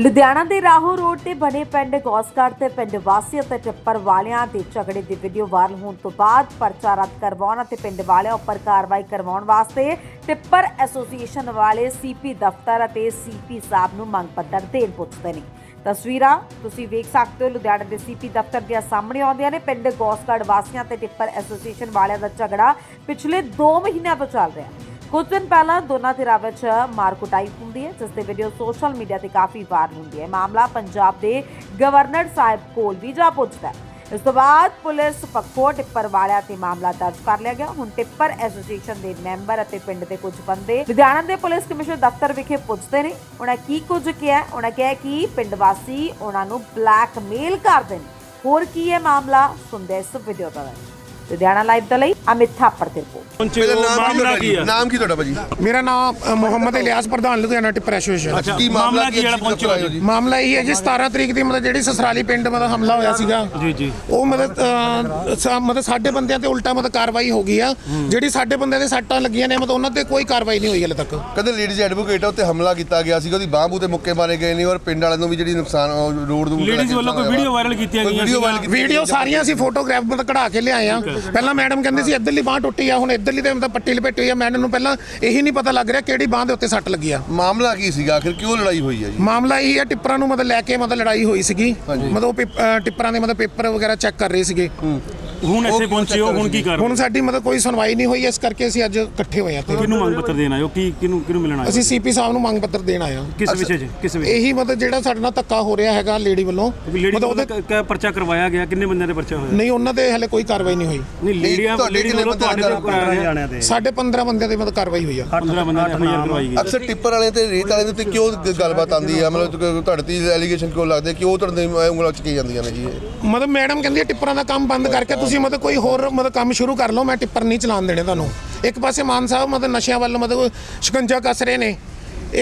ਲੁਧਿਆਣਾ ਦੇ ਰਾਹੋਂ ਰੋਡ ਤੇ ਬਣੇ ਪਿੰਡ ਗੌਸਗੜ੍ਹ ਤੇ ਪਿੰਡ ਵਾਸੀ ਅਤੇ ਟਿੱਪਰ ਵਾਲਿਆਂ ਦੇ ਝਗੜੇ ਦੀ ਵੀਡੀਓ ਵਾਇਰਲ ਹੋਣ ਤੋਂ ਬਾਅਦ ਪਰਚਾ ਰੱਦ ਕਰਵਾਉਣ ਅਤੇ ਪਿੰਡ ਵਾਲਿਆਂ ਉੱਪਰ ਕਾਰਵਾਈ ਕਰਵਾਉਣ ਵਾਸਤੇ ਟਿੱਪਰ ਐਸੋਸੀਏਸ਼ਨ ਵਾਲੇ ਸੀਪੀ ਦਫ਼ਤਰ ਅਤੇ ਸੀਪੀ ਸਾਹਿਬ ਨੂੰ ਮੰਗ ਪੱਤਰ ਦੇਣ ਪੁੱਛਦੇ ਨੇ। ਤਸਵੀਰਾਂ ਤੁਸੀਂ ਵੇਖ ਸਕਦੇ ਹੋ, ਲੁਧਿਆਣਾ ਦੇ ਸੀਪੀ ਦਫ਼ਤਰ ਦੀਆਂ ਸਾਹਮਣੇ ਆਉਂਦੀਆਂ ਨੇ। ਪਿੰਡ ਗੌਸਗੜ੍ਹ ਵਾਸੀਆਂ ਤੇ ਟਿੱਪਰ ਐਸੋਸੀਏਸ਼ਨ ਵਾਲਿਆਂ ਦਾ ਝਗੜਾ ਪਿਛਲੇ 2 ਮਹੀਨਿਆਂ ਤੋਂ ਚੱਲ ਰਿਹਾ। ਹੈ ਕੁਝ ਦਿਨ ਪਹਿਲਾਂ ਦੋਨਾਂ ਧਿਰਾਂ ਵਿੱਚ ਮਾਰ ਕੁਟਾਈ ਹੁੰਦੀ ਹੈ ਜਿਸ ਦੇ ਵੀਡੀਓ ਸੋਸ਼ਲ ਮੀਡੀਆ ਤੇ ਕਾਫੀ ਵਾਇਰਲ ਹੁੰਦੀ ਹੈ। ਮਾਮਲਾ ਪੰਜਾਬ ਦੇ ਗਵਰਨਰ ਸਾਹਿਬ ਕੋਲ ਵੀ ਜਾ ਪਹੁੰਚਦਾ ਹੈ। ਇਸ ਤੋਂ ਬਾਅਦ ਪੁਲਿਸ ਪੱਖੋਂ ਟਿੱਪਰ ਵਾਲਿਆਂ ਤੇ ਮਾਮਲਾ ਦਰਜ ਕਰ ਲਿਆ ਗਿਆ। ਹੁਣ ਟਿੱਪਰ ਐਸੋਸੀਏਸ਼ਨ ਦੇ ਮੈਂਬਰ ਅਤੇ ਪਿੰਡ ਦੇ ਕੁਝ ਬੰਦੇ ਲੁਧਿਆਣਾ ਦੇ ਪੁਲਿਸ ਕਮਿਸ਼ਨਰ ਦਫ਼ਤਰ ਵਿਖੇ ਪੁੱਛਦੇ ਨੇ। ਉਹਨਾਂ ਕੀ ਕੁਝ ਕਿਹਾ ਉਹਨਾਂ ਕਿਹਾ ਕਿ ਪਿੰਡ ਵਾਸੀ ਉਹਨਾਂ ਨੂੰ ਬਲੈਕਮੇਲ ਕਰਦੇ ਨੇ। ਹੋਰ ਕੀ ਹੈ ਮਾਮਲਾ? ਸੁਣਦੇ ਇਸ ਵੀਡੀਓ ਦਾ ਲੁਧਿਆਣਾ ਲਾਈਵ ਦੇ ਲਈ ਅਮਿਤ ਥਾਪੜ ਦੀ ਰਿਪੋਰਟ। ਪਹਿਲਾਂ ਨਾਮ ਕੀ ਤੁਹਾਡਾ ਕੀ ਜੀ? ਆ ਨਾਮ ਕੀ ਤੁਹਾਡਾ ਭਾਜੀ? ਮੇਰਾ ਨਾਮ ਅ, ਮੁਹੰਮਦ ਇਲਿਆਸ ਪ੍ਰਧਾਨ ਲੁਧਿਆਣਾ ਟਿੱਪਰ ਐਸੋਸੀਏਸ਼ਨ ਅੱਛਾ ਕੀ ਮਾਮਲਾ ਕੀ ਜਿਹੜਾ ਹੈ ਪਹੁੰਚੇ ਹੋ ਜੀ। ਮਾਮਲਾ ਇਹ ਹੈ ਜੀ 17 ਤਰੀਕ ਦੀ ਮਤਲਬ ਜਿਹੜੀ ਸਸਰਾਲੀ ਪਿੰਡ ਮਤਲਬ ਹਮਲਾ ਹੋਇਆ ਸੀਗਾ ਜੀ ਜੀ। ਉਹ ਮਤਲਬ ਅ, ਸਾ- ਮਤਲਬ ਸਾਡੇ ਬੰਦਿਆਂ ਤੇ ਉਲਟਾ ਮਤਲਬ ਕਾਰਵਾਈ ਹੋ ਗਈ ਆ। ਜਿਹੜੀ ਸਾਡੇ ਬੰਦਿਆਂ ਦੇ ਸੱਟਾਂ ਲੱਗੀਆਂ ਨੇ ਮਤਲਬ ਉਹਨਾਂ ਤੇ ਕੋਈ ਕਾਰਵਾਈ ਨਹੀਂ ਹੋਈ ਹਲੇ ਤੱਕ। ਕਦੇ ਲੇਡੀਜ਼ ਐਡਵੋਕੇਟ ਉੱਤੇ ਹਮਲਾ ਕੀਤਾ ਗਿਆ ਸੀ ਉਹਦੀ ਬਾਹ ਬੂ ਤੇ ਮੁੱਕੇ ਮਾਰੇ ਗਏ ਨੇ ਔਰ ਪਿੰਡ ਵਾਲਿਆਂ ਨੂੰ ਵੀ ਜਿਹੜੀ ਨੁਕਸਾਨ ਉਹ ਰੋਡ ਨੂੰ ਲੇਡੀਜ਼ ਵੱਲੋਂ ਕੋਈ ਵੀਡੀਓ ਵਾਇਰਲ ਕੀਤੀਆਂ ਗਈਆਂ ਵੀਡੀਓ ਵਾਇਰਲ ਵੀਡੀਓ ਸਾਰੀਆਂ ਅਸੀਂ ਫੋਟੋਗ੍ਰਾਫ ਮਤਲਬ ਕਢਾ ਕੇ ਲਿਆਏ ਆ। ਪਹਿਲਾਂ ਮੈਡਮ ਕਹਿੰਦੀ ਸੀ ਇੱਧਰਲੀ ਬਾਹ ਟੁੱਟੀ ਆ ਹੁਣ ਇੱਧਰਲੀ ਤੇ ਮਤਲਬ ਪੱਟੀ ਲਪੇਟੀ ਹੋਈ ਆ। ਮੈਡਮ ਨੂੰ ਪਹਿਲਾਂ ਇਹੀ ਨਹੀਂ ਪਤਾ ਲੱਗ ਰਿਹਾ ਕਿਹੜੀ ਬਾਹ ਦੇ ਉੱਤੇ ਸੱਟ ਲੱਗੀ ਆ। ਮਾਮਲਾ ਕੀ ਸੀਗਾ? ਆਖਿਰ ਕਿਉਂ ਲੜਾਈ ਹੋਈ ਹੈ ਜੀ? ਮਾਮਲਾ ਇਹ ਹੈ ਟਿੱਪਰਾਂ ਨੂੰ ਮਤਲਬ ਲੈ ਕੇ ਮਤਲਬ ਲੜਾਈ ਹੋਈ ਸੀਗੀ। ਮਤਲਬ ਉਹ ਪੇਪ- ਟਿੱਪਰਾਂ ਦੇ ਮਤਲਬ ਪੇਪਰ ਵਗੈਰਾ ਚੈੱਕ ਕਰ ਰਹੇ ਸੀਗੇ। ਹੁਣ ਇੱਥੇ ਪਹੁੰਚੇ ਹੋ? ਹੁਣ ਕੀ ਕਰ ਹੁਣ ਸਾਡੀ ਮਤਲਬ ਕੋਈ ਸੁਣਵਾਈ ਨਹੀਂ ਹੋਈ ਇਸ ਕਰਕੇ ਅਸੀਂ ਅੱਜ ਇਕੱਠੇ ਹੋਏ ਆ ਤੇ ਕਿਹਨੂੰ ਮੰਗ ਪੱਤਰ ਦੇਣਾ ਉਹ ਕੀ ਕਿਹਨੂੰ ਕਿਹਨੂੰ ਮਿਲਣਾ ਅਸੀਂ ਸੀਪੀ ਸਾਹਿਬ ਨੂੰ ਮੰਗ ਪੱਤਰ ਦੇਣ ਆਏ ਆ ਕਿਸ ਵਿਸ਼ੇ 'ਚ? ਕਿਸ ਵਿਸ਼ੇ ਇਹੀ ਮਤਲਬ ਜਿਹੜਾ ਸਾਡੇ ਨਾਲ ਧੱਕਾ ਹੋ ਰਿਹਾ ਹੈਗਾ ਲੇਡੀ ਵੱਲੋਂ ਲੇਡੀ ਮਤਲਬ ਉਹਦੇ ਕ- ਪਰਚਾ ਕਰਵਾਇਆ ਗਿਆ ਕਿੰਨੇ ਬੰਦਿਆਂ ਦੇ ਪਰਚਾ ਹੋਇਆ? ਨਹੀਂ ਉਹਨਾਂ ਤੇ ਹਲੇ ਕੋਈ ਕਾਰਵਾਈ ਨਹੀਂ ਹੋਈ। ਨਹੀਂ ਲੇਡੀਆਂ ਲੇਡੀ ਵੱਲੋਂ ਤੁਹਾਡੇ ਤੇ ਕਰਾਇਆ ਜਾਣਿਆ ਤੇ ਸਾਡੇ 15 ਬੰਦਿਆਂ ਦੀ ਮਤਲਬ ਕਾਰਵਾਈ ਹੋਈ ਆ। 15 ਬੰਦਿਆਂ ਦੇ ਕਰਵਾਈ ਗਈ। ਅਕਸਰ ਟਿੱਪਰ ਵਾਲੇ ਤੇ ਰੇਤ ਵਾਲੇ ਦੇ ਉੱਤੇ ਕਿਉਂ ਗੱਲਬਾਤ ਆਉਂਦੀ ਹੈ ਮਤਲਬ ਕਿ ਤੁਹਾਡੇ ਤੇ ਐਲੀਗੇਸ਼ਨ ਕਿਉਂ ਲੱਗਦੇ ਕਿਉਂ ਤੁਹਾਡੇ ਉਂਗਲਾਂ ਚੁੱਕੀ ਜਾਂਦੀਆਂ ਨੇ ਜੀ ਮਤਲਬ ਮੈਡਮ ਕਹਿੰਦੀ ਟਿੱਪਰਾਂ ਦਾ ਕੰਮ ਬੰਦ ਕਰਕੇ ਤੁਸੀਂ ਮਤਲਬ ਕੋਈ ਹੋਰ ਮਤਲਬ ਕੰਮ ਸ਼ੁਰੂ ਕਰ ਲਓ, ਮੈਂ ਟਿੱਪਰ ਨਹੀਂ ਚਲਾਉਣ ਦੇਣੇ ਤੁਹਾਨੂੰ। ਇੱਕ ਪਾਸੇ ਮਾਨ ਸਾਹਿਬ ਮਤਲਬ ਨਸ਼ਿਆਂ ਵੱਲ ਮਤਲਬ ਸ਼ਿਕੰਜਾ ਕੱਸ ਰਹੇ ਨੇ।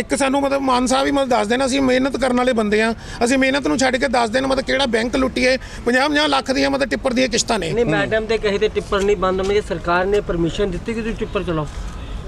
ਇੱਕ ਸਾਨੂੰ ਮਤਲਬ ਮਾਨ ਸਾਹਿਬ ਹੀ ਮਤਲਬ ਦੱਸ ਦੇਣ, ਅਸੀਂ ਮਿਹਨਤ ਕਰਨ ਵਾਲੇ ਬੰਦੇ ਆ ਅਸੀਂ ਮਿਹਨਤ ਨੂੰ ਛੱਡ ਕੇ ਦੱਸ ਦੇਣ ਮਤਲਬ ਕਿਹੜਾ ਬੈਂਕ ਲੁੱਟੀਏ 50-50 ਲੱਖ ਦੀਆਂ ਮਤਲਬ ਟਿੱਪਰ ਦੀਆਂ ਕਿਸ਼ਤਾਂ ਨੇ। ਨਹੀਂ, ਮੈਡਮ ਦੇ ਕਹੇ ਤੇ ਟਿੱਪਰ ਨਹੀਂ ਬੰਦ ਹੋਣਗੇ ਸਰਕਾਰ ਨੇ ਪਰਮਿਸ਼ਨ ਦਿੱਤੀ ਕਿ ਤੁਸੀਂ ਟਿੱਪਰ ਚਲਾਓ।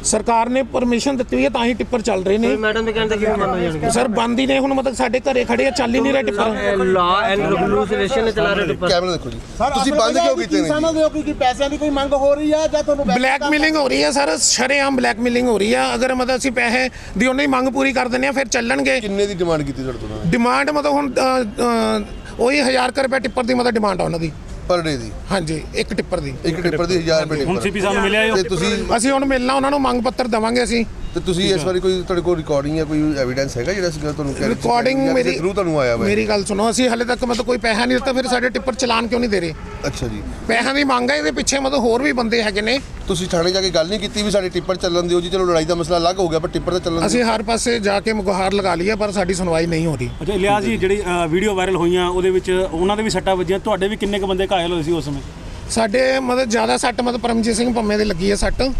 ਸਰਕਾਰ ਨੇ ਪਰਮਿਸ਼ਨ ਦਿੱਤੀ ਹੋਈ ਹੈ ਤਾਂ ਹੀ ਟਿੱਪਰ ਚੱਲ ਰਹੇ ਨੇ। ਕੋਈ ਮੈਡਮ ਦੇ ਕਹਿੰਦੇ ਕਿਵੇਂ ਹੋ ਜਾਣਗੇ? ਸਰ ਬੰਦ ਹੀ ਨੇ ਹੁਣ ਮਤਲਬ ਸਾਡੇ ਘਰੇ ਖੜੇ ਆ ਚੱਲ ਹੀ ਨਹੀਂ ਰਿਹਾ ਟਿੱਪਰ। ਲਾ ਐਂਡ ਰੈਗੂਲੇਸ਼ਨ ਨੇ ਚਲਾ ਰਹੇ ਟਿੱਪਰ। ਕੈਮਰਾ ਦੇਖੋ ਜੀ। ਤੁਸੀਂ ਬੰਦ ਕਿਉਂ ਕੀਤੇ ਨੇ ਜੀ? ਸਮਝਦੇ ਹੋ ਕਿ ਕੀ ਪੈਸਿਆਂ ਦੀ ਕੋਈ ਮੰਗ ਹੋ ਰਹੀ ਆ ਜਾਂ ਤੁਹਾਨੂੰ ਬਲੈਕਮੇਲਿੰਗ ਹੋ ਰਹੀ ਹੈ ਸਰ ਸ਼ਰੇਆਮ ਬਲੈਕਮੇਲਿੰਗ ਹੋ ਰਹੀ ਹੈ ਅਗਰ ਮਤਲਬ ਅਸੀਂ ਪੈਸੇ ਦੀ ਉਹਨਾਂ ਦੀ ਮੰਗ ਪੂਰੀ ਕਰ ਦਿੰਦੇ ਆ ਫਿਰ ਚੱਲਣਗੇ। ਕਿੰਨੇ ਦੀ ਡਿਮਾਂਡ ਕੀਤੀ ਤੁਹਾਡੇ ਤੋਂ? ਉਹਨਾਂ ਨੇ ਡਿਮਾਂਡ ਮਤਲਬ ਹੁਣ ਅ, ਅ, ਉਹੀ 1000 ਕੁ ਰੁਪਏ ਟਿੱਪਰ ਦੀ ਮਤਲਬ ਡਿਮਾਂਡ ਆ ਉਹਨਾਂ ਦੀ। ਪਰ ਡੇ ਦੀ? ਹਾਂਜੀ ਇੱਕ ਟਿੱਪਰ ਦੀ। ਇੱਕ ਟਿੱਪਰ ਦੀ 1000 ਰੁਪਏ ਹੁਣ ਟਿੱਪਰ ਸੀਪੀ ਸਾਹਿਬ ਨੂੰ ਮਿਲਿਆ ਇਹ ਤੇ ਤੁਸੀਂ ਅਸੀਂ ਹੁਣ ਮਿਲਣਾ ਉਹਨਾਂ ਨੂੰ ਮੰਗ ਪੱਤਰ ਦਵਾਂਗੇ ਅਸੀਂ। ਤੇ ਤੁਸੀਂ ਇਸ ਵਾਰੀ ਕੋਈ ਤੁਹਾਡੇ ਕੋਲ ਰਿਕਾਰਡਿੰਗ ਜਾਂ ਕੋਈ ਐਵੀਡੈਂਸ ਹੈਗਾ ਜਿਹੜਾ ਸੀਗਾ ਤੁਹਾਨੂੰ ਕਹਿ ਰਹੇ ਰਿਕਾਰਡਿੰਗ ਮੇਰੀ ਥਰੂ ਤੁਹਾਨੂੰ ਆਇਆ ਵਾ ਮੇਰੀ ਗੱਲ ਸੁਣੋ ਅਸੀਂ ਹਲੇ ਤੱਕ ਮਤਲਬ ਕੋਈ ਪੈਸਾ ਨਹੀਂ ਦਿੱਤਾ ਫਿਰ ਸਾਡੇ ਟਿੱਪਰ ਚਲਾਨ ਕਿਉਂ ਨਹੀਂ ਦੇ ਰਹੇ? ਅੱਛਾ ਜੀ। ਪੈਸਿਆਂ ਦੀ ਮੰਗ ਹੈ ਇਹਦੇ ਪਿੱਛੇ ਮਤਲਬ ਹੋਰ ਵੀ ਬੰਦੇ ਹੈਗੇ ਨੇ। ਤੁਸੀਂ ਥਾਣੇ ਜਾ ਕੇ ਗੱਲ ਨਹੀਂ ਕੀਤੀ ਵੀ ਸਾਡੇ ਟਿੱਪਰ ਚੱਲਣ ਦਿਓ ਜੀ ਚਲੋ ਲੜਾਈ ਦਾ ਮਸਲਾ ਅਲੱਗ ਹੋ ਗਿਆ ਪਰ ਟਿੱਪਰ ਤਾਂ ਚੱਲਣ ਦਿਓ। ਅਸੀਂ ਹਰ ਪਾਸੇ ਜਾ ਕੇ ਗੁਹਾਰ ਲਗਾ ਲਈ ਹੈ ਪਰ ਸਾਡੀ ਸੁਣਵਾਈ ਨਹੀਂ ਹੋ ਰਹੀ। ਅੱਛਾ ਇਲਿਆਸ ਜੀ ਜਿਹੜੀ ਵੀਡੀਓ ਵਾਇਰਲ ਹੋਈਆਂ ਉਹਦੇ ਵਿੱਚ ਉਹਨਾਂ ਦੇ ਵੀ ਸੱਟਾਂ ਵੱਜੀਆਂ ਤੁਹਾਡੇ ਵੀ ਕਿੰਨੇ ਕ ਬੰਦੇ ਘਾਇਲ ਹੋਏ ਸੀ ਉਸ ਸਮੇਂ? ਸਾਡੇ ਮਤਲਬ ਜ਼ਿਆਦਾ ਸੱਟ ਮਤਲਬ ਪਰਮਜੀਤ ਸਿੰਘ ਪੰਮੇ ਦੇ ਲੱਗੀ ਹੈ ਸੱਟ।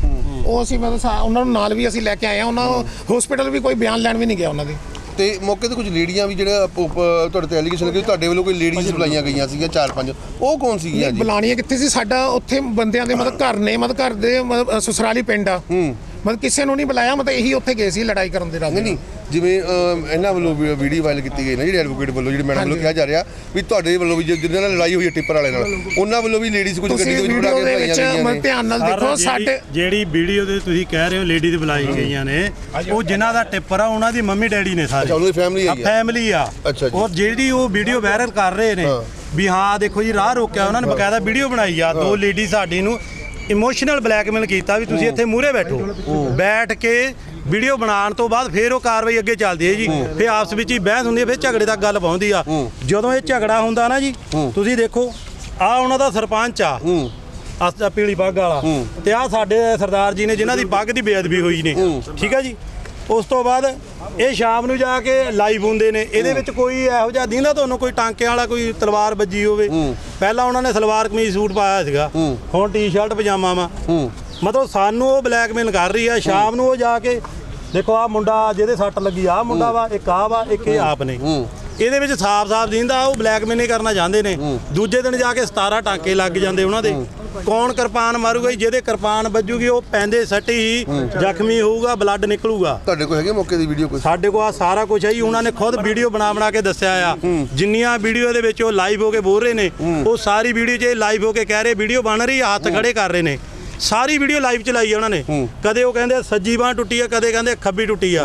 ਉਹ ਅਸੀਂ ਮਤਲਬ ਸਾ- ਉਹਨਾਂ ਨੂੰ ਨਾਲ ਵੀ ਅਸੀਂ ਲੈ ਕੇ ਆਏ ਆ ਉਹਨਾਂ ਹਸਪੀਟਲ ਵੀ ਕੋਈ ਬਿਆਨ ਲੈਣ ਵੀ ਨਹੀਂ ਗਿਆ ਉਹਨਾਂ ਦੇ। ਤੇ ਮੌਕੇ ਤੇ ਕੁਝ ਲੇਡੀਆਂ ਵੀ ਜਿਹੜਾ ਪ- ਪ- ਤੁਹਾਡੇ ਤੇ ਐਲੀਗੇਸ਼ਨ ਲੱਗੇ ਤੁਹਾਡੇ ਵੱਲੋਂ ਕੋਈ ਲੇਡੀਜ਼ ਬੁਲਾਈਆਂ ਗਈਆਂ ਸੀਗੀਆਂ ਚਾਰ ਪੰਜ। ਉਹ ਕੌਣ ਸੀਗੀਆਂ ਜੀ? ਬੁਲਾਣੀਆਂ ਕਿੱਥੇ ਸੀ? ਸਾਡਾ ਉੱਥੇ ਬੰਦਿਆਂ ਦੇ ਮਤਲਬ ਘਰ ਨੇ ਮਤਲਬ ਘਰ ਦੇ ਮਤਲਬ ਅ, ਸਸੁਰਾਲੀ ਪਿੰਡ ਆ। ਮਤਲਬ ਕਿਸੇ ਨੂੰ ਨਹੀਂ ਬੁਲਾਇਆ ਮਤਲਬ ਇਹੀ ਉੱਥੇ ਗਏ ਸੀ ਲੜਾਈ ਕਰਨ ਦੇ ਨਹੀਂ ਰਾਤ ਨਹੀਂ। ਜਿਵੇਂ ਇਹਨਾਂ ਵੱਲੋਂ ਵੀਡੀਓ ਵਾਇਰਲ ਕੀਤੀ ਗਈ ਨਾ ਜਿਹੜੀ ਐਡਵੋਕੇਟ ਵੱਲੋਂ ਜਿਹੜੀ ਮੈਡਮ ਵੱਲੋਂ ਕਿਹਾ ਜਾ ਰਿਹਾ ਵੀ ਤੁਹਾਡੇ ਵੱਲੋਂ ਵੀ ਜਿਹਦੇ ਨਾਲ ਲੜਾਈ ਹੋਈ ਹੈ ਟਿੱਪਰ ਵਾਲੇ ਨਾਲ ਉਹਨਾਂ ਵੱਲੋਂ ਵੀ ਲੇਡੀਜ਼ ਕੁਝ ਗੱਡੀ ਤੁਸੀਂ ਦੇ ਵਿੱਚ ਬੁਲਾ ਕੇ ਵਿੱਚ ਗਈਆਂ ਨੇ। ਧਿਆਨ ਨਾਲ ਦੇਖੋ ਸਾਡੇ ਜਿਹੜੀ ਵੀਡੀਓ ਦੇ ਤੁਸੀਂ ਕਹਿ ਰਹੇ ਹੋ ਲੇਡੀ ਦੀ ਬੁਲਾਈ ਗਈਆਂ ਨੇ ਉਹ ਜਿਨ੍ਹਾਂ ਦਾ ਟਿੱਪਰ ਆ ਉਹਨਾਂ ਦੀ ਮੰਮੀ ਡੈਡੀ ਨੇ ਸਾਰੇ। ਅੱਛਾ ਉਹਨਾਂ ਦੀ ਫੈਮਿਲੀ ਆ ਹੈਗੀ ਆ। ਫੈਮਿਲੀ ਆ। ਅੱਛਾ ਜੀ। ਔਰ ਜਿਹੜੀ ਉਹ ਵੀਡੀਓ ਵਾਇਰਲ ਕਰ ਰਹੇ ਨੇ। ਵੀ ਹਾਂ ਦੇਖੋ ਜੀ ਰਾਹ ਰੋਕਿਆ ਉਹਨਾਂ ਨੇ ਬਕਾਇਦਾ ਵੀਡੀਓ ਬਣਾਈ ਆ ਦੋ ਲੇਡੀ ਸਾਡੀ ਨੂੰ ਇਮੋਸ਼ਨਲ ਬਲੈਕਮੇਲ ਕੀਤਾ ਵੀ ਤੁਸੀਂ ਇੱਥੇ ਮੂਹਰੇ ਬੈਠੋ। ਬੈਠ ਕੇ ਵੀਡੀਓ ਬਣਾਉਣ ਤੋਂ ਬਾਅਦ ਫਿਰ ਉਹ ਕਾਰਵਾਈ ਅੱਗੇ ਚੱਲਦੀ ਹੈ ਜੀ। ਫਿਰ ਆਪਸ ਵਿੱਚ ਹੀ ਬਹਿਸ ਹੁੰਦੀ ਹੈ ਫਿਰ ਝਗੜੇ ਤੱਕ ਗੱਲ ਪਹੁੰਚਦੀ ਆ। ਜਦੋਂ ਇਹ ਝਗੜਾ ਹੁੰਦਾ ਨਾ ਜੀ ਤੁਸੀਂ ਦੇਖੋ ਆ ਉਹਨਾਂ ਦਾ ਸਰਪੰਚ ਆ। ਅਸ ਪੀਲੀ ਪੱਗ ਵਾਲਾ। ਤੇ ਆ ਸਾਡੇ ਸਰਦਾਰ ਜੀ ਨੇ ਜਿਨ੍ਹਾਂ ਦੀ ਪੱਗ ਦੀ ਬੇਅਦਬੀ ਹੋਈ ਨੇ। ਠੀਕ ਹੈ ਜੀ? ਉਸ ਤੋਂ ਬਾਅਦ ਇਹ ਸ਼ਾਮ ਨੂੰ ਜਾ ਕੇ ਲਾਈਵ ਹੁੰਦੇ ਨੇ। ਇਹਦੇ ਵਿੱਚ ਕੋਈ ਇਹੋ ਜਿਹਾ ਦਿੰਦਾ ਤੁਹਾਨੂੰ ਕੋਈ ਟਾਂਕਿਆਂ ਵਾਲਾ ਕੋਈ ਤਲਵਾਰ ਵੱਜੀ ਹੋਵੇ। ਪਹਿਲਾਂ ਉਹਨਾਂ ਨੇ ਸਲਵਾਰ ਕਮੀਜ਼ ਸੂਟ ਪਾਇਆ ਸੀਗਾ। ਹੁਣ ਟੀ-ਸ਼ਰਟ ਪਜਾਮਾ ਵਾ ਮਤਲਬ ਸਾਨੂੰ ਉਹ ਬਲੈਕਮੇਲ ਕਰ ਰਹੀ ਆ। ਸ਼ਾਮ ਨੂੰ ਉਹ ਜਾ ਕੇ ਦੇਖੋ ਆ ਮੁੰਡਾ ਜਿਹਦੇ ਸੱਟ ਲੱਗੀ ਆ ਮੁੰਡਾ ਵਾ ਇੱਕ ਆ ਵਾ ਇੱਕ ਇਹ ਆਪ ਨੇ। ਇਹਦੇ ਵਿੱਚ ਸਾਫ਼-ਸਾਫ਼ ਦਿੰਦਾ ਉਹ ਬਲੈਕਮੇਲ ਨਹੀਂ ਕਰਨਾ ਚਾਹੁੰਦੇ ਨੇ। ਦੂਜੇ ਦਿਨ ਜਾ ਕੇ 17 ਟਾਂਕੇ ਲੱਗ ਜਾਂਦੇ ਉਹਨਾਂ ਦੇ। ਕੌਣ ਕਿਰਪਾਨ ਮਾਰੂਗਾ ਜੀ? ਜਿਹਦੇ ਕਿਰਪਾਨ ਵੱਜੂਗੀ ਉਹ ਪੈਂਦੇ ਸੱਟ ਹੀ ਜ਼ਖਮੀ ਹੋਊਗਾ ਬਲੱਡ ਨਿਕਲੂਗਾ। ਤੁਹਾਡੇ ਕੋਲ ਹੈਗੇ ਮੌਕੇ ਦੀ ਵੀਡੀਓ ਕੋਈ? ਸਾਡੇ ਕੋਲ ਆ ਸਾਰਾ ਕੁਝ ਹੈ ਜੀ। ਉਹਨਾਂ ਨੇ ਖੁਦ ਵੀਡੀਓ ਬਣਾ ਬਣਾ ਕੇ ਦੱਸਿਆ ਆ। ਜਿੰਨੀਆਂ ਵੀਡੀਓ ਦੇ ਵਿੱਚ ਉਹ ਲਾਈਵ ਹੋ ਕੇ ਬੋਲ ਰਹੇ ਨੇ ਉਹ ਸਾਰੀ ਵੀਡੀਓ 'ਚ ਲਾਈਵ ਹੋ ਕੇ ਕਹਿ ਰਹੇ ਵੀਡੀਓ ਬਣ ਰਹੀ ਹੱਥ ਖੜੇ ਕਰ ਰਹੇ ਨੇ। ਸਾਰੀ ਵੀਡੀਓ ਲਾਈਵ ਚਲਾਈ ਆ ਉਹਨਾਂ ਨੇ। ਕਦੇ ਉਹ ਕਹਿੰਦੇ ਸੱਜੀ ਬਾਹ ਟੁੱਟੀ ਆ ਕਦੇ ਕਹਿੰਦੇ ਖੱਬੀ ਟੁੱਟੀ ਆ।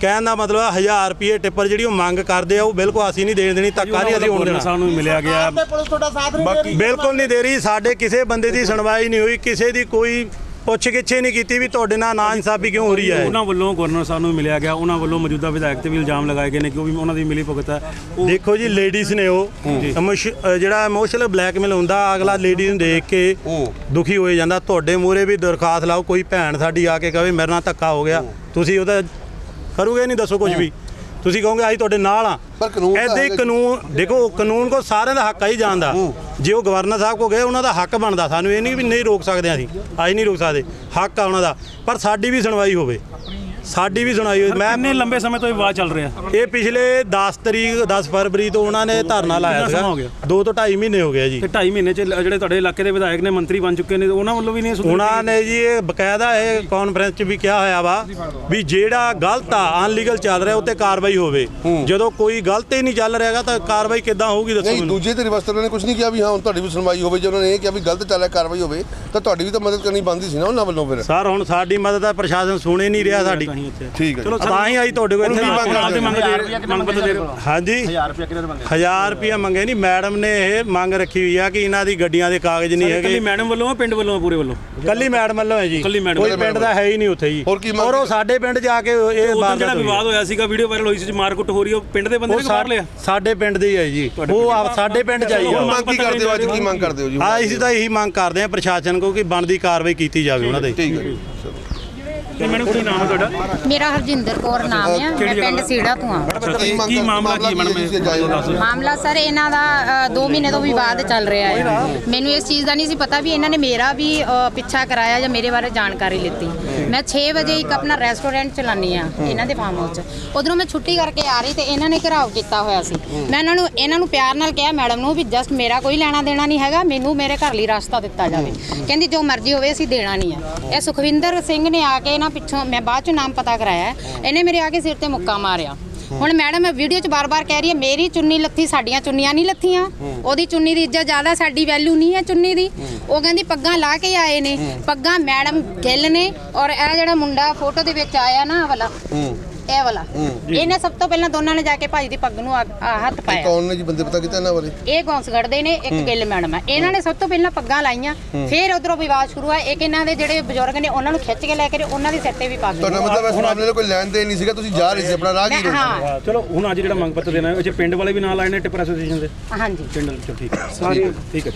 ਕਹਿਣ ਦਾ ਮਤਲਬ ਆ 1000 ਰੁਪਏ ਟਿੱਪਰ ਜਿਹੜੀ ਉਹ ਮੰਗ ਕਰਦੇ ਆ ਉਹ ਬਿਲਕੁਲ ਅਸੀਂ ਨਹੀਂ ਦੇਣ ਦੇਣੀ ਧੱਕਾ ਨਹੀਂ ਅਸੀਂ ਹੋਣ ਦੇਣਾ। ਸਾਨੂੰ ਮਿਲਿਆ ਗਿਆ। ਤੇ ਪੁਲਿਸ ਤੁਹਾਡਾ ਸਾਥ ਨਹੀਂ ਦੇ ਰਹੀ। ਬਿਲਕੁਲ ਨਹੀਂ ਦੇ ਰਹੀ ਸਾਡੇ ਕਿਸੇ ਬੰਦੇ ਦੀ ਸੁਣਵਾਈ ਨਹੀਂ ਹੋਈ ਕਿਸੇ ਦੀ ਕੋਈ ਪੁੱਛ ਗਿੱਛੇ ਨਹੀਂ ਕੀਤੀ ਵੀ ਤੁਹਾਡੇ ਨਾਲ ਨਾ ਇਨਸਾਫੀ ਕਿਉਂ ਹੋ ਰਹੀ ਹੈ। ਉਹਨਾਂ ਵੱਲੋਂ ਗਵਰਨਰ ਸਾਹਿਬ ਨੂੰ ਮਿਲਿਆ ਗਿਆ ਉਹਨਾਂ ਵੱਲੋਂ ਮੌਜੂਦਾ ਵਿਧਾਇਕ ਤੇ ਵੀ ਇਲਜ਼ਾਮ ਲਗਾਏ ਗਏ ਨੇ ਕਿ ਉਹ ਵੀ ਉਹਨਾਂ ਦੀ ਮਿਲੀ ਭੁਗਤ ਹੈ। ਉਹ ਦੇਖੋ ਜੀ ਲੇਡੀਜ਼ ਨੇ ਉਹ ਇਮੋਸ਼- ਅ, ਜਿਹੜਾ ਇਮੋਸ਼ਨਲ ਬਲੈਕਮੇਲ ਹੁੰਦਾ ਅਗਲਾ ਲੇਡੀ ਨੂੰ ਦੇਖ ਕੇ ਦੁਖੀ ਹੋਏ ਜਾਂਦਾ ਤੁਹਾਡੇ ਮੂਹਰੇ ਵੀ ਦਰਖਾਸਤ ਲਾਓ ਕੋਈ ਭੈਣ ਸਾਡੀ ਆ ਕੇ ਕਹੇ ਮੇਰੇ ਨਾਲ ਧੱਕਾ ਹੋ ਗਿਆ ਤੁਸੀਂ ਉਹਦਾ ਕਰੋਗੇ ਨਹੀਂ ਦੱਸੋ ਕੁਝ ਵੀ? ਤੁਸੀਂ ਕਹੋਗੇ ਅਸੀਂ ਤੁਹਾਡੇ ਨਾਲ ਆ ਪਰ ਕਾਨੂੰਨ ਐਦਾਂ। ਕਾਨੂੰਨ ਦੇਖੋ ਕਾਨੂੰਨ ਕੋ ਸਾਰਿਆਂ ਦਾ ਹੱਕ ਆ ਹੀ ਜਾਣਦਾ ਜੇ ਉਹ ਗਵਰਨਰ ਸਾਹਿਬ ਕੋ ਗਏ ਉਹਨਾਂ ਦਾ ਹੱਕ ਬਣਦਾ। ਸਾਨੂੰ ਇਹ ਨਹੀਂ ਵੀ ਨਹੀਂ ਰੋਕ ਸਕਦੇ ਅਸੀਂ। ਅਸੀਂ ਨਹੀਂ ਰੋਕ ਸਕਦੇ। ਹੱਕ ਆ ਉਹਨਾਂ ਦਾ। ਪਰ ਸਾਡੀ ਵੀ ਸੁਣਵਾਈ ਹੋਵੇ। ਸਾਡੀ ਵੀ ਸੁਣਵਾਈ ਹੋਵੇ ਮੈਂ ਕਿੰਨੇ ਲੰਬੇ ਸਮੇਂ ਤੋਂ ਇਹ ਵਿਵਾਦ ਚੱਲ ਰਿਹਾ? ਇਹ ਪਿਛਲੇ 10 ਤਰੀਕ 10 ਫਰਵਰੀ ਤੋਂ ਉਹਨਾਂ ਨੇ ਧਰਨਾ ਲਾਇਆ ਸੀਗਾ। ਗਿਆ? 2 ਤੋਂ 2.5 ਮਹੀਨੇ ਹੋ ਗਏ ਜੀ। ਤੇ 2.5 ਮਹੀਨੇ ਚ ਜਿਹੜੇ ਤੁਹਾਡੇ ਇਲਾਕੇ ਦੇ ਵਿਧਾਇਕ ਨੇ ਮੰਤਰੀ ਬਣ ਚੁੱਕੇ ਨੇ ਉਹਨਾਂ ਵੱਲੋਂ ਵੀ ਨਹੀਂ ਉਹਨਾਂ ਨੇ ਜੀ ਇਹ ਬਕਾਇਦਾ ਇਹ ਕਾਨਫਰੰਸ 'ਚ ਵੀ ਕਿਹਾ ਹੋਇਆ ਵਾ ਵੀ ਜਿਹੜਾ ਗਲਤ ਆ ਅਨਲੀਗਲ ਚੱਲ ਰਿਹਾ ਉੱਤੇ ਕਾਰਵਾਈ ਹੋਵੇ। ਜਦੋਂ ਕੋਈ ਗਲਤ ਹੀ ਨਹੀਂ ਚੱਲ ਰਿਹਾਗਾ ਤਾਂ ਕਾਰਵਾਈ ਕਿੱਦਾਂ ਹੋਊਗੀ ਦੱਸੋ ਨਹੀਂ ਮੈਨੂੰ। ਦੂਜੇ ਤੇ ਉਹਨਾਂ ਨੇ ਕੁਝ ਨਹੀਂ ਕਿਹਾ ਵੀ ਹਾਂ ਹੁਣ ਤੁਹਾਡੀ ਵੀ ਸੁਣਵਾਈ ਹੋਵੇ ਜੇ ਉਹਨਾਂ ਨੇ ਇਹ ਕਿਹਾ ਵੀ ਗਲਤ ਚੱਲਿਆ ਕਾਰਵਾਈ ਹੋਵੇ ਤਾਂ ਤੁਹਾਡੀ ਵੀ ਤਾਂ ਮਦਦ ਕਰਨੀ ਬਣਦੀ ਸੀ ਨਾ ਉਹਨਾਂ ਵੱਲੋਂ ਫਿਰ। ਸਰ ਹੁਣ ਸਾਡੀ ਮਦਦ ਆ ਪ੍ਰਸ਼ਾਸਨ ਸੁਣ ਨਹੀਂ ਰਿਹਾ ਸਾਡੀ। ਕਹੀਂ ਇੱਥੇ ਠੀਕ ਹੈ ਜੀ। ਚਲੋ ਤਾਂ ਹੀ ਆਈ ਤੁਹਾਡੇ ਕੋਲ ਇੱਥੇ ਕੀ ਮੰਗ ਦੇ ਮੰਗ ਪੱਤਰ ਦੇ ਹਾਂਜੀ। 1000 ਰੁਪਏ ਕਿਹਨੇ ਮੰਗੇ 1000 ਰੁਪਏ ਮੰਗੇ ਨਹੀਂ ਮੈਡਮ ਨੇ ਇਹ ਮੰਗ ਰੱਖੀ ਹੋਈ ਆ ਕਿ ਇਹਨਾਂ ਦੀ ਗੱਡੀਆਂ ਦੇ ਕਾਗਜ਼ ਨਹੀਂ ਇਕੱਲੀ ਹੈਗੇ। ਮੈਡਮ ਵੱਲੋਂ ਆ ਪਿੰਡ ਵੱਲੋਂ ਆ ਪੂਰੇ ਵੱਲੋਂ? ਕੱਲੀ ਮੈਡਮ ਵੱਲੋਂ ਹੈ ਜੀ। ਇਕੱਲੀ ਮੈਡਮ ਕੋਈ। ਪਿੰਡ ਦਾ ਹੈ ਹੀ ਨਹੀਂ ਉੱਥੇ ਜੀ। ਹੋਰ ਕੀ ਮੰਗ ਉਹ ਸਾਡੇ ਪਿੰਡ ਜਾ ਕੇ ਇਹ ਉਦੋਂ ਜਿਹੜਾ ਵਾਰਦਾਤ ਹੋਈ ਹੈ। ਵਿਵਾਦ ਹੋਇਆ ਸੀਗਾ ਵੀਡੀਓ ਵਾਇਰਲ ਹੋਈ ਸੀ ਮਾਰਕੁੱਟ ਹੋ ਰਹੀ ਉਹ ਪਿੰਡ ਦੇ ਬੰਦੇ ਉਹ ਨੇ ਬਾਹਰ ਲਿਆ? ਸਾ- ਸਾਡੇ ਪਿੰਡ ਦੇ ਹੀ ਹੈ ਜੀ ਉਹ ਆਪ- ਸਾਡੇ ਪਿੰਡ ਚ ਆਈ ਆ। ਮੰਗ ਕੀ ਕਰਦੇ ਹੋ ਅੱਜ? ਕੀ ਮੰਗ ਕਰਦੇ ਹੋ ਜੀ? ਆ ਅਸੀਂ ਤਾਂ ਇਹੀ ਮੰਗ ਕਰਦੇ ਆ ਪ੍ਰਸ਼ਾਸਨ ਕੋ ਕਿ ਬਣਦੀ ਕਾਰਵਾਈ ਕੀਤੀ ਜਾਵੇ ਉਹਨਾਂ ਦੇ। ਠੀਕ ਹੈ ਜੀ। ਤੇ ਮੈਨੂੰ ਕੀ ਨਾਮ ਹੈ ਤੁਹਾਡਾ? ਮੇਰਾ ਹਰਜਿੰਦਰ ਕੌਰ ਨਾਮ ਆ। ਮੈਂ ਪਿੰਡ ਸੀੜਾ ਤੋਂ ਆ। ਕੀ ਕੀ ਮਾਮਲਾ ਕੀ ਮੈਡਮ ਮਾਮਲਾ ਸਰ ਇਹਨਾਂ ਦਾ 2 ਮਹੀਨੇ ਤੋਂ ਵਿਵਾਦ ਚੱਲ ਰਿਹਾ ਹੈ। ਮੈਨੂੰ ਇਸ ਚੀਜ਼ ਦਾ ਨਹੀਂ ਸੀ ਪਤਾ ਵੀ ਇਹਨਾਂ ਨੇ ਮੇਰਾ ਵੀ ਪਿੱਛਾ ਕਰਾਇਆ ਜਾਂ ਮੇਰੇ ਬਾਰੇ ਜਾਣਕਾਰੀ ਲਿੱਤੀ। ਮੈਂ 6 ਵਜੇ ਇੱਕ ਆਪਣਾ ਰੈਸਟੋਰੈਂਟ ਚਲਾਨੀ ਆ ਇਹਨਾਂ ਦੇ ਫਾਰਮ ਹਾਊਸ 'ਚ। ਉਧਰੋਂ ਮੈਂ ਛੁੱਟੀ ਕਰਕੇ ਆ ਰਹੀ ਤੇ ਇਹਨਾਂ ਨੇ ਘਰਾਵ ਕੀਤਾ ਹੋਇਆ ਸੀ। ਮੈਂ ਇਹਨਾਂ ਨੂੰ ਇਹਨਾਂ ਨੂੰ ਪਿਆਰ ਨਾਲ ਕਿਹਾ ਮੈਡਮ ਨੂੰ ਵੀ ਜਸਟ ਮੇਰਾ ਕੋਈ ਲੈਣਾ ਦੇਣਾ ਨਹੀਂ ਹੈਗਾ ਮੈਨੂੰ ਮੇਰੇ ਘਰ ਲਈ ਰਸਤਾ ਦਿੱਤਾ ਜਾਵੇ। ਕਹਿੰਦੀ ਜੋ ਮਰਜ਼ੀ ਹੋਵੇ ਅਸੀਂ ਦੇਣਾ ਨਹੀਂ ਆ। ਇਹ ਸੁਖਵਿੰਦਰ ਸਿੰਘ ਨੇ ਆ ਕੇ ਨਾ ਪਿੱਛੋਂ ਮੈਂ ਬਾਅਦ ਚ ਨਾਮ ਪਤਾ ਕਰਾਇਆ। ਹੈ, ਇਹਨੇ ਮੇਰੇ ਆ ਕੇ ਸਿਰ ਤੇ ਮੁੱਕਾ ਮਾਰਿਆ। ਹੁਣ ਮੈਡਮ ਵੀਡੀਓ 'ਚ ਬਾਰ-ਬਾਰ ਕਹਿ ਰਹੀ ਹੈ ਮੇਰੀ ਚੁੰਨੀ ਲੱਥੀ ਸਾਡੀਆਂ ਚੁੰਨੀਆਂ ਨਹੀਂ ਲੱਥੀਆਂ। ਉਹਦੀ ਚੁੰਨੀ ਦੀ ਇੱਜ਼ਤ ਜ਼ਿਆਦਾ ਸਾਡੀ ਵੈਲਿਊ ਨਹੀਂ ਹੈ ਚੁੰਨੀ ਦੀ। ਉਹ ਕਹਿੰਦੀ ਪੱਗਾਂ ਲਾ ਕੇ ਆਏ ਨੇ। ਪੱਗਾਂ ਮੈਡਮ ਗਿੱਲ ਨੇ ਔਰ ਇਹ ਜਿਹੜਾ ਮੁੰਡਾ ਫੋਟੋ ਦੇ ਵਿੱਚ ਆਇਆ ਨਾ ਆਹ ਵਾਲਾ ਇਹ ਵਾਲਾ। ਇਹਨੇ ਸਭ ਤੋਂ ਪਹਿਲਾਂ ਦੋਨਾਂ ਨੇ ਜਾ ਕੇ ਭਾਜੀ ਦੀ ਪੱਗ ਨੂੰ ਆ- ਆ ਹੱਥ ਪਾਇਆ। ਕੌਣ ਨੇ ਜੀ ਬੰਦੇ ਪਤਾ ਕੀਤਾ ਇਹਨਾਂ ਬਾਰੇ? ਇਹ ਗੌਂਸਗੜ ਦੇ ਨੇ ਇੱਕ ਗਿੱਲ ਮੈਡਮ ਹੈ ਇਹਨਾਂ ਨੇ ਸਭ ਤੋਂ ਪਹਿਲਾਂ ਪੱਗਾਂ ਲਾਈਆਂ ਫਿਰ ਉਧਰੋਂ ਵਿਵਾਦ ਸ਼ੁਰੂ ਹੋਇਆ ਇੱਕ ਇਹਨਾਂ ਦੇ ਜਿਹੜੇ ਬਜ਼ੁਰਗ ਨੇ ਉਹਨਾਂ ਨੂੰ ਖਿੱਚ ਕੇ ਲੈ ਕੇ ਉਹਨਾਂ ਦੇ ਸਿਰ ਤੇ ਵੀ ਪੱਗ ਤੁਹਾਡਾ ਮਤਲਬ ਇਸ ਮਾਮਲੇ ਦਾ ਕੋਈ ਲੈਣ ਦੇਣ ਨਹੀਂ ਸੀਗਾ ਤੁਸੀਂ ਜਾ ਰਹੇ ਸੀ ਆਪਣਾ ਰਾਹਗੀਰ ਮੈਂ- ਹੋ। ਹਾਂ ਚਲੋ ਹੁਣ ਅੱਜ ਜਿਹੜਾ ਮੰਗ ਪੱਤਰ ਦੇਣਾ ਹੈ ਉਹ 'ਚ ਪਿੰਡ ਵਾਲੇ ਵੀ ਨਾਲ ਆਏ ਨੇ ਟਿੱਪਰ ਐਸੋਸੀਏਸ਼ਨ ਦੇ? ਹਾਂਜੀ। ਪਿੰਡ ਚਲੋ ਠੀਕ ਹੈ। ਸਾਰੇ ਠੀਕ ਹੈ।